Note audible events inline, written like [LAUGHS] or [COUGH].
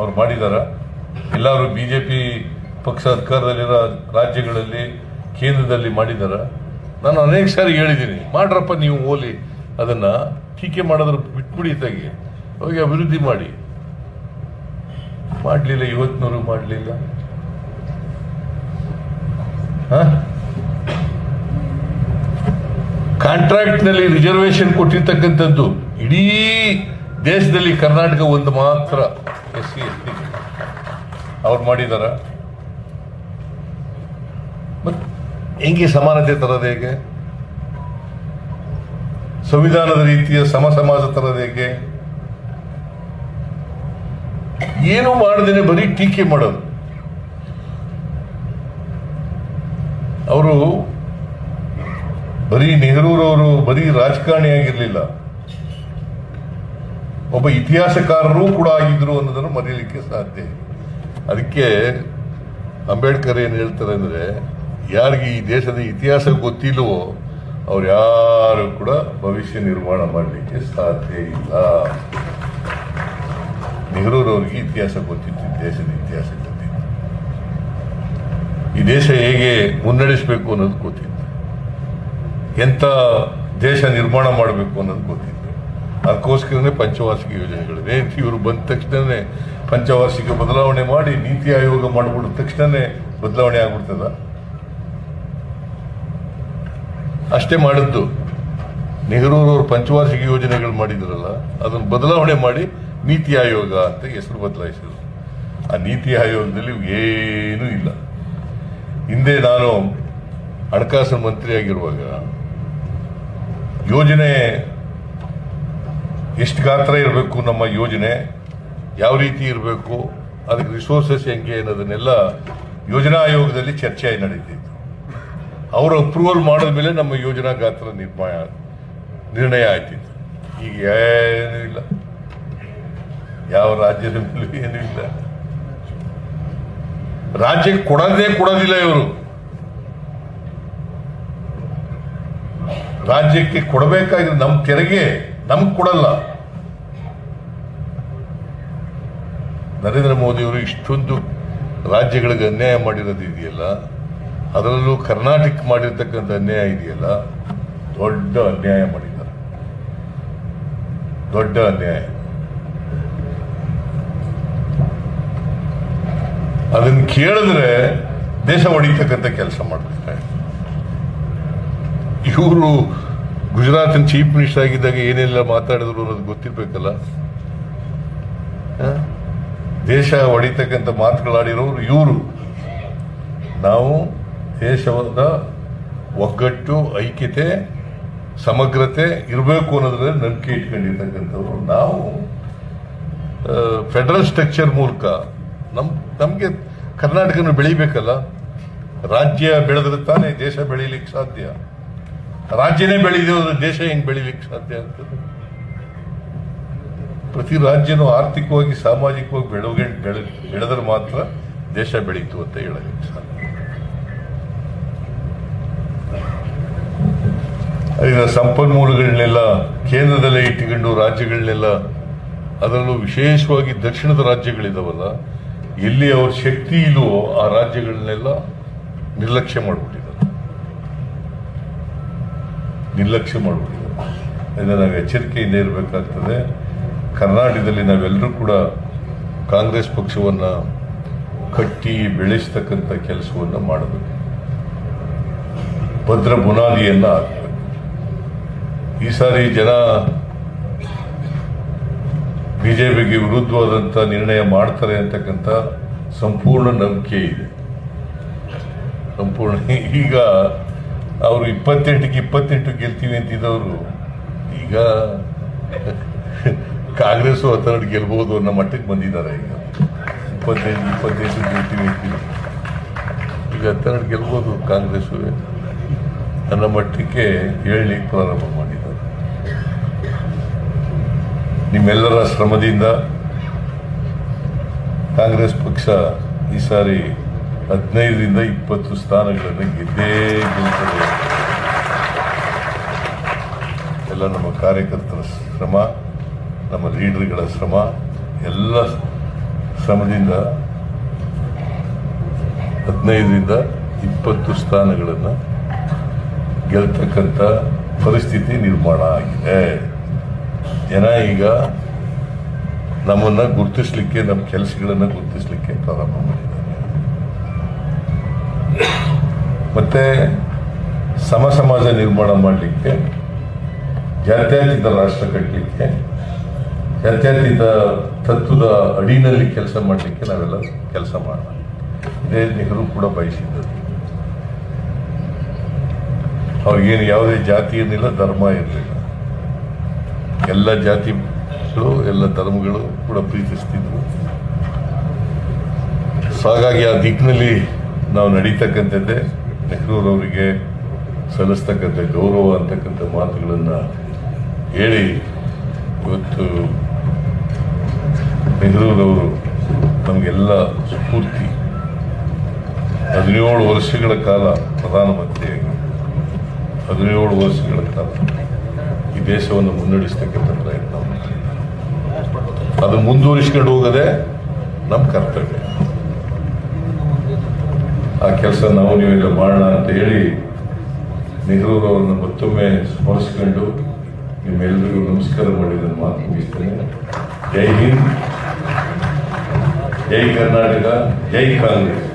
ಅವ್ರು ಮಾಡಿದ್ದಾರೆ ಎಲ್ಲರೂ ಬಿ ಜೆ ಪಿ ಪಕ್ಷ ಅಧಿಕಾರದಲ್ಲಿರೋ ರಾಜ್ಯಗಳಲ್ಲಿ, ಕೇಂದ್ರದಲ್ಲಿ ಮಾಡಿದ್ದಾರೆ ನಾನು ಅನೇಕ ಸಾರಿ ಹೇಳಿದ್ದೀನಿ, ಮಾಡ್ರಪ್ಪ ನೀವು ಓಲಿ, ಅದನ್ನ ಟೀಕೆ ಮಾಡೋದ್ರ ಬಿಟ್ಬಿಡಿ ತೆಗಿ. ಹೋಗಿ ಅಭಿವೃದ್ಧಿ ಮಾಡಿ. ಮಾಡಲಿಲ್ಲ ಇವತ್ತಿನವರು ಮಾಡಲಿಲ್ಲ. ಕಾಂಟ್ರಾಕ್ಟ್ನಲ್ಲಿ ರಿಸರ್ವೇಶನ್ ಕೊಟ್ಟಿರ್ತಕ್ಕಂಥದ್ದು ಇಡೀ ದೇಶದಲ್ಲಿ ಕರ್ನಾಟಕ ಒಂದು ಮಾತ್ರ. ಎಸ್ ಸಿ ಎಸ್ ಟಿ ಅವ್ರು ಮಾಡಿದಾರ. ಮತ್ತು ಹೆಂಗೆ ಸಮಾನತೆ ತರೋದು ಹೇಗೆ? ಸಂವಿಧಾನದ ರೀತಿಯ ಸಮ ಸಮಾಜ ತರೋದು ಹೇಗೆ? ಏನು ಮಾಡದೇನೆ ಬರೀ ಟೀಕೆ ಮಾಡೋದು. ಅವರು ಬರೀ ನೆಹರೂರವರು ಬರೀ ರಾಜಕಾರಣಿಯಾಗಿರ್ಲಿಲ್ಲ ಒಬ್ಬ ಇತಿಹಾಸಕಾರರೂ ಕೂಡ ಆಗಿದ್ರು ಅನ್ನೋದನ್ನು ಮರೀಲಿಕ್ಕೆ ಸಾಧ್ಯ. ಅದಕ್ಕೆ ಅಂಬೇಡ್ಕರ್ ಏನು ಹೇಳ್ತಾರೆ ಅಂದರೆ, ಯಾರಿಗೆ ಈ ದೇಶದ ಇತಿಹಾಸ ಗೊತ್ತಿಲ್ಲವೋ ಅವ್ರು ಯಾರು ಕೂಡ ಭವಿಷ್ಯ ನಿರ್ಮಾಣ ಮಾಡಲಿಕ್ಕೆ ಸಾಧ್ಯ ಇಲ್ಲ. ನೆಹರೂರವ್ರಿಗೆ ಇತಿಹಾಸ ಗೊತ್ತಿತ್ತು ದೇಶದ ಇತಿಹಾಸ ಗೊತ್ತಿತ್ತು. ಈ ದೇಶ ಹೇಗೆ ಮುನ್ನಡೆಸಬೇಕು ಅನ್ನೋದು ಗೊತ್ತಿತ್ತು. ಎಂಥ ದೇಶ ನಿರ್ಮಾಣ ಮಾಡಬೇಕು ಅನ್ನೋದು ಗೊತ್ತಿತ್ತು. ಅದಕ್ಕೋಸ್ಕರನೇ ಪಂಚವಾರ್ಷಿಕ ಯೋಜನೆಗಳಿವೆ. ಇವರು ಬಂದ ತಕ್ಷಣವೇ ಪಂಚವಾರ್ಷಿಕ ಬದಲಾವಣೆ ಮಾಡಿ ನೀತಿ ಆಯೋಗ ಮಾಡಿಬಿಟ್ಟ ತಕ್ಷಣವೇ ಬದಲಾವಣೆ ಆಗ್ಬಿಡ್ತದ. ಅಷ್ಟೇ ಮಾಡಿದ್ದು. ನೆಹರೂರವರು ಪಂಚವಾರ್ಷಿಕ ಯೋಜನೆಗಳು ಮಾಡಿದ್ರಲ್ಲ, ಅದನ್ನು ಬದಲಾವಣೆ ಮಾಡಿ ನೀತಿ ಆಯೋಗ ಅಂತ ಹೆಸರು ಬದಲಾಯಿಸಿದ್ರು. ಆ ನೀತಿ ಆಯೋಗದಲ್ಲಿ ಏನೂ ಇಲ್ಲ. ಹಿಂದೆ ನಾನು ಹಣಕಾಸು ಮಂತ್ರಿಯಾಗಿರುವಾಗ ಯೋಜನೆ ಎಷ್ಟು ಗಾತ್ರ ಇರಬೇಕು ನಮ್ಮ ಯೋಜನೆ? ಯಾವ ರೀತಿ ಇರಬೇಕು? ಅದಕ್ಕೆ ರಿಸೋರ್ಸಸ್ ಹೆಂಗೆ ಅನ್ನೋದನ್ನೆಲ್ಲ ಯೋಜನಾ ಆಯೋಗದಲ್ಲಿ ಚರ್ಚೆ ನಡೀತಿತ್ತು. ಅವರು ಅಪ್ರೂವಲ್ ಮಾಡಿದ ಮೇಲೆ ನಮ್ಮ ಯೋಜನಾ ಗಾತ್ರ ನಿರ್ಮಾಣ, ನಿರ್ಣಯ ಆಯ್ತಿತ್ತು. ಈಗ ಏನೂ ಇಲ್ಲ. ಯಾವ ರಾಜ್ಯದ ಮೇಲೂ ಏನೂ ಇಲ್ಲ. ರಾಜ್ಯಕ್ಕೆ ಕೊಡೋದೇ ಕೊಡೋದಿಲ್ಲ ಇವರು. ರಾಜ್ಯಕ್ಕೆ ಕೊಡಬೇಕಾಗಿರೋ ನಮ್ಮ ತೆರಿಗೆ ನಮ್ಗೆ ಕೊಡಲ್ಲ. ನರೇಂದ್ರ ಮೋದಿಯವರು ಇಷ್ಟೊಂದು ರಾಜ್ಯಗಳಿಗೆ ಅನ್ಯಾಯ ಮಾಡಿರೋದು ಇದೆಯಲ್ಲ, ಅದರಲ್ಲೂ ಕರ್ನಾಟಕ ಮಾಡಿರ್ತಕ್ಕಂಥ ಅನ್ಯಾಯ ಇದೆಯಲ್ಲ, ದೊಡ್ಡ ಅನ್ಯಾಯ ಮಾಡಿದ್ದಾರೆ. ದೊಡ್ಡ ಅನ್ಯಾಯ. ಅದನ್ನು ಕೇಳಿದ್ರೆ ದೇಶ ಹೊಡಿತಕ್ಕಂಥ ಕೆಲಸ ಮಾಡ್ತಾರೆ ಇವರು ಗುಜರಾತಿನ ಚೀಫ್ ಮಿನಿಸ್ಟರ್ ಆಗಿದ್ದಾಗ ಏನೆಲ್ಲ ಮಾತಾಡಿದ್ರು ಅನ್ನೋದು ಗೊತ್ತಿರಬೇಕಲ್ಲ? ದೇಶ ಹೊಡಿತಕ್ಕಂಥ ಮಾತುಗಳಾಡಿರೋರು ಇವರು. ನಾವು ದೇಶದ ಒಗ್ಗಟ್ಟು, ಐಕ್ಯತೆ, ಸಮಗ್ರತೆ ಇರಬೇಕು ಅನ್ನೋದ್ರಲ್ಲಿ ನಂಬಿಕೆ ಇಟ್ಕೊಂಡಿರ್ತಕ್ಕಂಥವ್ರು. ನಾವು ಫೆಡರಲ್ ಸ್ಟ್ರಕ್ಚರ್ ಮೂಲಕ ನಮ್, ನಮಗೆ ಕರ್ನಾಟಕನ ಬೆಳಿಬೇಕಲ್ಲ. ರಾಜ್ಯ ಬೆಳೆದ್ರೆ ತಾನೇ ದೇಶ ಬೆಳೀಲಿಕ್ಕೆ ಸಾಧ್ಯ. ರಾಜ್ಯನೇ ಬೆಳೆಯೋದ್ರೆ ದೇಶ ಹೆಂಗ್ ಬೆಳೀಲಿಕ್ಕೆ ಸಾಧ್ಯ ಆಗ್ತದೆ ಪ್ರತಿ ರಾಜ್ಯನೂ ಆರ್ಥಿಕವಾಗಿ, ಸಾಮಾಜಿಕವಾಗಿ ಬೆಳವಣಿಗೆ, ಬೆಳೆ, ಬೆಳೆದ್ರೆ ಮಾತ್ರ ದೇಶ ಬೆಳೀತು ಅಂತ ಹೇಳಲಿಕ್ಕೆ ಅದರಿಂದ ಸಂಪನ್ಮೂಲಗಳನ್ನೆಲ್ಲ ಕೇಂದ್ರದಲ್ಲೇ ಇಟ್ಟುಕೊಂಡು, ರಾಜ್ಯಗಳನ್ನೆಲ್ಲ ಅದರಲ್ಲೂ ವಿಶೇಷವಾಗಿ ದಕ್ಷಿಣದ ರಾಜ್ಯಗಳಿದಾವಲ್ಲ, ಎಲ್ಲಿ ಅವ್ರ ಶಕ್ತಿ ಇಲ್ಲವೋ ಆ ರಾಜ್ಯಗಳನ್ನೆಲ್ಲ ನಿರ್ಲಕ್ಷ್ಯ ಮಾಡಿಬಿಟ್ಟಿದ್ದಾರೆ. ನಿರ್ಲಕ್ಷ್ಯ ಮಾಡಿಬಿಟ್ಟಿದ್ದಾರೆ. ಅದರಿಂದ ನಾವು ಎಚ್ಚರಿಕೆಯಿಂದ ಇರಬೇಕಾಗ್ತದೆ. ಕರ್ನಾಟಕದಲ್ಲಿ ನಾವೆಲ್ಲರೂ ಕೂಡ ಕಾಂಗ್ರೆಸ್ ಪಕ್ಷವನ್ನು ಕಟ್ಟಿ ಬೆಳೆಸ್ತಕ್ಕಂಥ ಕೆಲಸವನ್ನು ಮಾಡಬೇಕು. ಭದ್ರ ಬುನಾದಿಯನ್ನ ಹಾಕಬೇಕು. ಈ ಸಾರಿ ಜನ ಬಿಜೆಪಿಗೆ ವಿರುದ್ಧವಾದಂಥ ನಿರ್ಣಯ ಮಾಡ್ತಾರೆ ಅಂತಕ್ಕಂಥ ಸಂಪೂರ್ಣ ನಂಬಿಕೆ ಇದೆ. ಸಂಪೂರ್ಣ [LAUGHS] ಈಗ ಅವರು ಇಪ್ಪತ್ತೆಂಟಕ್ಕೆ ಇಪ್ಪತ್ತೆಂಟು ಗೆಲ್ತೀವಿ ಅಂತಿದ್ದವರು ಈಗ [LAUGHS] ಕಾಂಗ್ರೆಸ್ ಹತ್ತೆರಡು ಗೆಲ್ಬಹುದು ಅನ್ನೋ ಮಟ್ಟಕ್ಕೆ ಬಂದಿದ್ದಾರೆ ಈಗ. ಇಪ್ಪತ್ತೈದು ಇಪ್ಪತ್ತೈದು ಗೆಲ್ತೀವಿ ಅಂತೀವಿ. ಈಗ ಹತ್ತೆರಡು ಗೆಲ್ಬೋದು ಕಾಂಗ್ರೆಸ್ ಅನ್ನೋ ಮಟ್ಟಕ್ಕೆ ಹೇಳಿ ಪ್ರಾರಂಭ ಮಾಡಿದ್ದಾರೆ. ನಿಮ್ಮೆಲ್ಲರ ಶ್ರಮದಿಂದ ಕಾಂಗ್ರೆಸ್ ಪಕ್ಷ ಈ ಸಾರಿ ಹದಿನೈದರಿಂದ ಇಪ್ಪತ್ತು ಸ್ಥಾನಗಳನ್ನು ಗೆದ್ದೇ ಗೆಲ್ತದೆ. ಎಲ್ಲ ನಮ್ಮ ಕಾರ್ಯಕರ್ತರ ಶ್ರಮ. ನಮ್ಮ ಲೀಡರ್ಗಳ ಶ್ರಮ, ಎಲ್ಲ ಶ್ರಮದಿಂದ ಹದಿನೈದರಿಂದ ಇಪ್ಪತ್ತು ಸ್ಥಾನಗಳನ್ನು ಗೆಲ್ತಕ್ಕಂಥ ಪರಿಸ್ಥಿತಿ ನಿರ್ಮಾಣ ಆಗಿದೆ. ಜನ ಈಗ ನಮ್ಮನ್ನು ಗುರುತಿಸಲಿಕ್ಕೆ, ನಮ್ಮ ಕೆಲಸಗಳನ್ನು ಗುರುತಿಸಲಿಕ್ಕೆ ಪ್ರಾರಂಭ ಮಾಡಿದ್ದಾರೆ. ಮತ್ತೆ ಸಮ ಸಮಾಜ ನಿರ್ಮಾಣ ಮಾಡಲಿಕ್ಕೆ ಜಾತ್ಯತೀತ ರಾಷ್ಟ್ರ ಕಟ್ಟಲಿಕ್ಕೆ ಜಾತ್ಯತೀತ ತತ್ವದ ಅಡಿನಲ್ಲಿ ಕೆಲಸ ಮಾಡಲಿಕ್ಕೆ ನಾವೆಲ್ಲ ಕೆಲಸ ಮಾಡೋಣ ಇದೇ ನೆಹರು ಕೂಡ ಬಯಸಿದ್ದರು. ಅವ್ರಿಗೇನು ಯಾವುದೇ ಜಾತಿ ಏನಿಲ್ಲ, ಧರ್ಮ ಇರಲಿಲ್ಲ ಎಲ್ಲ ಜಾತಿಗಳು, ಎಲ್ಲ ಧರ್ಮಗಳು ಕೂಡ ಪ್ರೀತಿಸ್ತಿದ್ರು. ಸೊ ಹಾಗಾಗಿ ಆ ದಿಕ್ಕಿನಲ್ಲಿ ನಾವು ನಡೀತಕ್ಕಂಥದ್ದೇ ನೆಹರೂರವರಿಗೆ ಸಲ್ಲಿಸ್ತಕ್ಕಂಥ ಗೌರವ ಅಂತಕ್ಕಂಥ ಮಾತುಗಳನ್ನು ಹೇಳಿ, ಇವತ್ತು ನೆಹರೂರವರು ನಮಗೆಲ್ಲ ಸ್ಫೂರ್ತಿ. ಹದಿನೇಳು ವರ್ಷಗಳ ಕಾಲ ಪ್ರಧಾನಮಂತ್ರಿಯಾಗಿ. ಹದಿನೇಳು ವರ್ಷಗಳ ಕಾಲ. ಈ ದೇಶವನ್ನು ಮುನ್ನಡೆಸ್ತಕ್ಕಂಥ ಪ್ರಯತ್ನ. ಅದು ಮುಂದುವರಿಸ್ಕೊಂಡು ಹೋಗದೆ ನಮ್ಮ ಕರ್ತವ್ಯ. ಆ ಕೆಲಸ ನಾವು ನೀವೆಲ್ಲ ಮಾಡೋಣ ಅಂತ ಹೇಳಿ ನೆಹರೂರವರನ್ನು ಮತ್ತೊಮ್ಮೆ ಸ್ಮರಿಸ್ಕೊಂಡು ನಿಮ್ಮೆಲ್ಲರಿಗೂ ನಮಸ್ಕಾರ ಮಾಡಿ ನನ್ನ ಮಾತು ಮುಗಿಸ್ತೇನೆ. ಜೈ ಹಿಂದ್. ಜೈ ಕರ್ನಾಟಕ ಜೈ ಕಾಂಗ್ರೆಸ್.